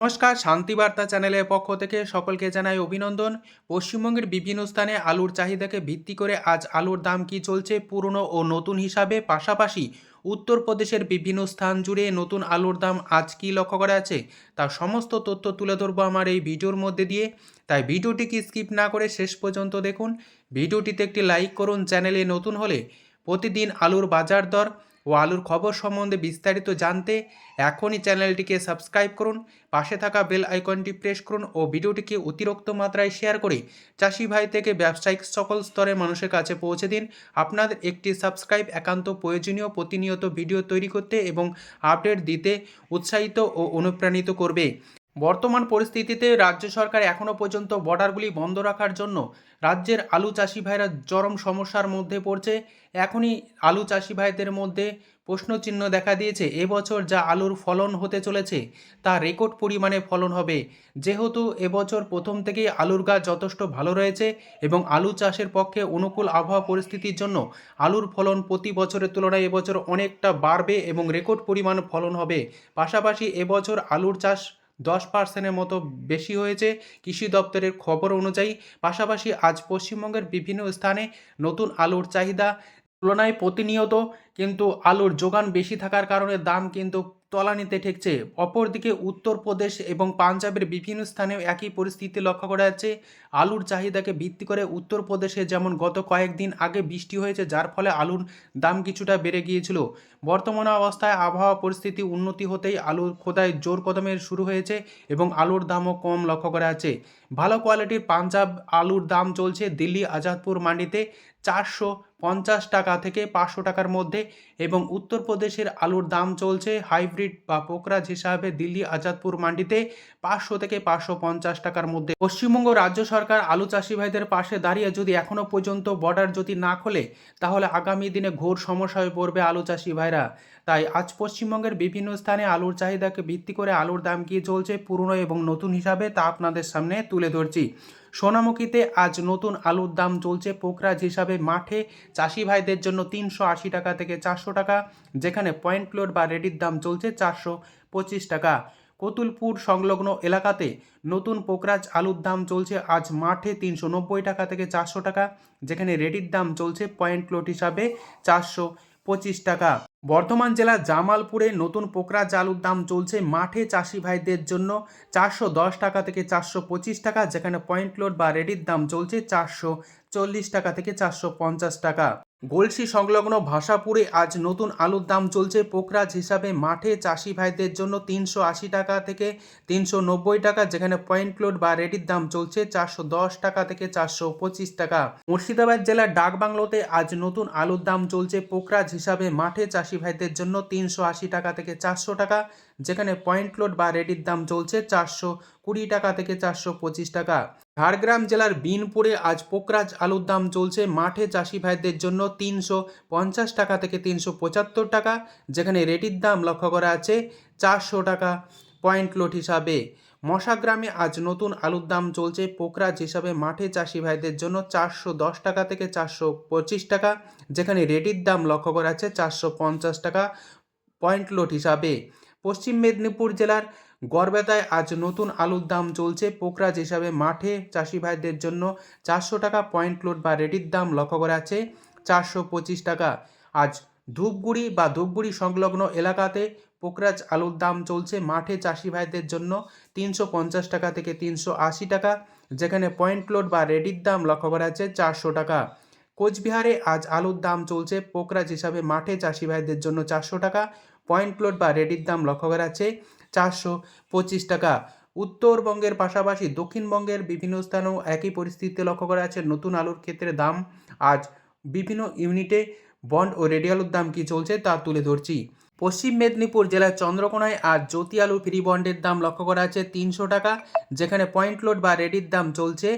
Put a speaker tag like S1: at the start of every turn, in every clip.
S1: নমস্কার শান্তিবার্তা চ্যানেলের পক্ষ থেকে সকলকে জানাই অভিনন্দন। পশ্চিমবঙ্গের বিভিন্ন স্থানে আলুর চাহিদাকে ভিত্তি করে আজ আলুর দাম কি চলছে পুরনো ও নতুন হিসাবে? পাশাপাশি উত্তরপ্রদেশের বিভিন্ন স্থান জুড়ে নতুন আলুর দাম আজ কি লক্ষ্য করা আছে তার সমস্ত তথ্য তুলে ধরবো আমার এই ভিডিওর মধ্যে দিয়ে। তাই ভিডিওটিকে স্কিপ না করে শেষ পর্যন্ত দেখুন। ভিডিওটিতে একটি লাইক করুন, চ্যানেলে নতুন হলে প্রতিদিন আলুর বাজার দর ও আলুর খবর সম্বন্ধে বিস্তারিত জানতে এখনই চ্যানেলটিকে সাবস্ক্রাইব করুন, পাশে থাকা বেল আইকনটি প্রেস করুন ও ভিডিওটিকে অতিরিক্ত মাত্রায় শেয়ার করে চাষি ভাই থেকে ব্যবসায়িক সকল স্তরের মানুষের কাছে পৌঁছে দিন। আপনাদের একটি সাবস্ক্রাইব একান্ত প্রয়োজনীয় প্রতিনিয়ত ভিডিও তৈরি করতে এবং আপডেট দিতে উৎসাহিত ও অনুপ্রাণিত করবে। বর্তমান পরিস্থিতিতে রাজ্য সরকার এখনও পর্যন্ত বর্ডারগুলি বন্ধ রাখার জন্য রাজ্যের আলু চাষি ভাইরা চরম সমস্যার মধ্যে পড়ছে। এখনই আলু চাষি ভাইদের মধ্যে প্রশ্নচিহ্ন দেখা দিয়েছে, এবছর যা আলুর ফলন হতে চলেছে তা রেকর্ড পরিমাণে ফলন হবে। যেহেতু এবছর প্রথম থেকেই আলুর গাছ যথেষ্ট ভালো রয়েছে এবং আলু চাষের পক্ষে অনুকূল আবহাওয়া পরিস্থিতির জন্য আলুর ফলন প্রতি বছরের তুলনায় এবছর অনেকটা বাড়বে এবং রেকর্ড পরিমাণ ফলন হবে। পাশাপাশি এবছর আলুর চাষ দশ পার্সেন্টের মতো বেশি হয়েছে। কৃষি দপ্তরের খবর অনুযায়ী পাশাপাশি আজ পশ্চিমবঙ্গের বিভিন্ন স্থানে নতুন আলুর চাহিদা তুলনায় প্রতিনিয়ত কিন্তু আলুর যোগান বেশি থাকার কারণে দাম কিন্তু তলানিতে ঠেকছে। অপরদিকে উত্তরপ্রদেশ এবং পাঞ্জাবের বিভিন্ন স্থানেও একই পরিস্থিতি লক্ষ্য করা যাচ্ছে। আলুর চাহিদাকে ভিত্তি করে উত্তরপ্রদেশে যেমন গত কয়েকদিন আগে বৃষ্টি হয়েছে, যার ফলে আলুর দাম কিছুটা বেড়ে গিয়েছিল। বর্তমান অবস্থায় আবহাওয়া পরিস্থিতি উন্নতি হতেই আলুর খোদায় জোর কদমে শুরু হয়েছে এবং আলুর দামও কম লক্ষ্য করা যাচ্ছে। ভালো কোয়ালিটির পাঞ্জাব আলুর দাম চলছে দিল্লি, আজাদপুর মান্ডিতে। চারশো পঞ্চাশ টাকা থেকে পাঁচশো টাকার মধ্যে এবং উত্তরপ্রদেশের আলুর দাম চলছে হাইব্রিড বা পোকরাজ হিসাবে দিল্লি, আজাদপুর মান্ডিতে পাঁচশো থেকে পাঁচশো পঞ্চাশ টাকার মধ্যে। পশ্চিমবঙ্গ রাজ্য সরকার আলু চাষি ভাইদের পাশে দাঁড়িয়ে যদি এখনও পর্যন্ত বর্ডার যদি না খোলে, তাহলে আগামী দিনে ঘোর সমস্যায় পড়বে আলু চাষি ভাইরা। তাই আজ পশ্চিমবঙ্গের বিভিন্ন স্থানে আলুর চাহিদাকে ভিত্তি করে আলুর দাম কী চলছে পুরনো এবং নতুন হিসাবে তা আপনাদের সামনে তুলে ধরছি। সোনামুখীতে আজ নতুন আলুর দাম চলছে পোকরাজ হিসাবে মাঠে। চাষি ভাইদের জন্য তিনশো আশি টাকা থেকে চারশো টাকা, যেখানে পয়েন্ট লোড বা রেডির দাম চলছে চারশো পঁচিশ টাকা। কতুলপুর সংলগ্ন এলাকাতে নতুন পোকরাজ আলুর দাম চলছে আজ মাঠে তিনশো নব্বই টাকা থেকে চারশো টাকা, যেখানে রেডির দাম চলছে পয়েন্ট লোড হিসাবে চারশো পঁচিশ টাকা। বর্ধমান জেলার জামালপুরে নতুন পোকরা আলুর দাম চলছে মাঠে চাষি ভাইদের জন্য চারশো দশ টাকা থেকে চারশো পঁচিশ টাকা, যেখানে পয়েন্ট লোড বা রেডির দাম চলছে চারশো চল্লিশ টাকা থেকে চারশো পঞ্চাশ টাকা। গলসি সংলগ্ন ভাষাপুরে আজ নতুন আলুর দাম চলছে পোকরাজ হিসাবে। মাঠে চাষি ভাইদের জন্য তিনশো আশি টাকা থেকে তিনশো নব্বই টাকা, যেখানে পয়েন্ট লোড বা রেডির দাম চলছে চারশো দশ টাকা থেকে চারশো পঁচিশ টাকা। মুর্শিদাবাদ জেলার ডাকবাংলোতে আজ নতুন আলুর দাম চলছে পোকরাজ হিসাবে। মাঠে চাষি ভাইদের জন্য তিনশো আশি টাকা থেকে চারশো টাকা, যেখানে পয়েন্ট লোড বা রেডির দাম চলছে চারশো কুড়ি টাকা থেকে চারশো পঁচিশ টাকা। ঝাড়গ্রাম জেলার বিনপুরে আজ পোকরাজ আলুর দাম চলছে। মাঠে চাষি ভাইদের জন্য তিনশো পঞ্চাশ টাকা থেকে তিনশো পঁচাত্তর টাকা, যেখানে রেডির দাম লক্ষ্য করা আছে চারশো টাকা পয়েন্ট লোট হিসাবে। মশাগ্রামে আজ নতুন আলুর দাম চলছে। পোকরাজ হিসাবে মাঠে চাষি ভাইদের জন্য চারশো দশ টাকা থেকে চারশো পঁচিশ টাকা, যেখানে রেডির দাম লক্ষ্য করা আছে চারশো পঞ্চাশ টাকা পয়েন্ট লোট হিসাবে। পশ্চিম মেদিনীপুর জেলার গড়বেতায় আজ নতুন আলুর দাম চলছে। পোকরাজ হিসাবে মাঠে চাষি ভাইদের জন্য চারশো টাকা পয়েন্ট লোড বা রেডির দাম লক্ষ্য করা আছে চারশো পঁচিশ টাকা। আজ ধূপগুড়ি বা ধূপগুড়ি সংলগ্ন এলাকাতে পোকরাজ আলুর দাম চলছে। মাঠে চাষি ভাইদের জন্য তিনশো পঞ্চাশ টাকা থেকে তিনশো আশি টাকা, যেখানে পয়েন্ট লোড বা রেডির দাম লক্ষ্য করা আছে চারশো টাকা। কোচবিহারে আজ আলুর দাম চলছে। পোকরাজ হিসাবে মাঠে চাষি ভাইদের জন্য চারশো টাকা পয়েন্ট লোড বা রেডির দাম লক্ষ্য করা আছে চারশো পঁচিশ টাকা। উত্তরবঙ্গের পাশাপাশি দক্ষিণবঙ্গের বিভিন্ন স্থানেও একই পরিস্থিতি লক্ষ্য করা আছে নতুন আলুর ক্ষেত্রে দাম। আজ বিভিন্ন ইউনিটে বন্ড ও রেডি আলুর দাম কী চলছে তা তুলে ধরছি। পশ্চিম মেদিনীপুর জেলার চন্দ্রকোনায় আজ জ্যোতি আলু ফ্রি বন্ডের দাম লক্ষ্য করা আছে তিনশো টাকা, যেখানে পয়েন্ট লোড বা রেডির দাম চলছে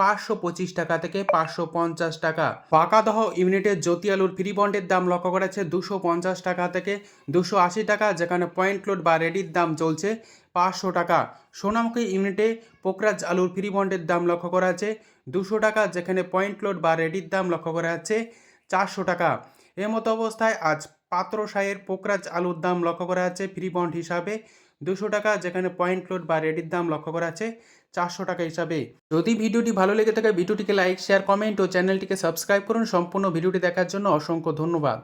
S1: পাঁচশো পঁচিশ টাকা থেকে পাঁচশো পঞ্চাশ টাকা। পাকাদহ ইউনিটের জ্যোতি আলুর ফ্রি বন্ডের দাম লক্ষ্য করা আছে দুশো পঞ্চাশ টাকা থেকে দুশো আশি টাকা, যেখানে পয়েন্ট লোড বা রেডির দাম চলছে পাঁচশো টাকা। সোনামুখী ইউনিটে পোকরাজ আলুর ফ্রি বন্ডের দাম লক্ষ্য করা আছে দুশো টাকা, যেখানে পয়েন্ট লোড বা রেডির দাম লক্ষ্য করা আছে চারশো টাকা। এ মতো অবস্থায় আজ পাত্র সাহের পোকরাজ আলুর দাম লক্ষ্য করা আছে ফ্রি বন্ড হিসাবে দুশো টাকা, যেখানে পয়েন্ট লোড বা রেডির দাম লক্ষ্য করা আছে, চারশো টাকা হিসাবে। যদি ভিডিওটি ভালো লেগে থাকে, ভিডিওটিকে লাইক শেয়ার কমেন্ট ও চ্যানেলটিকে সাবস্ক্রাইব করুন। সম্পূর্ণ ভিডিওটি দেখার জন্য অসংখ্য ধন্যবাদ।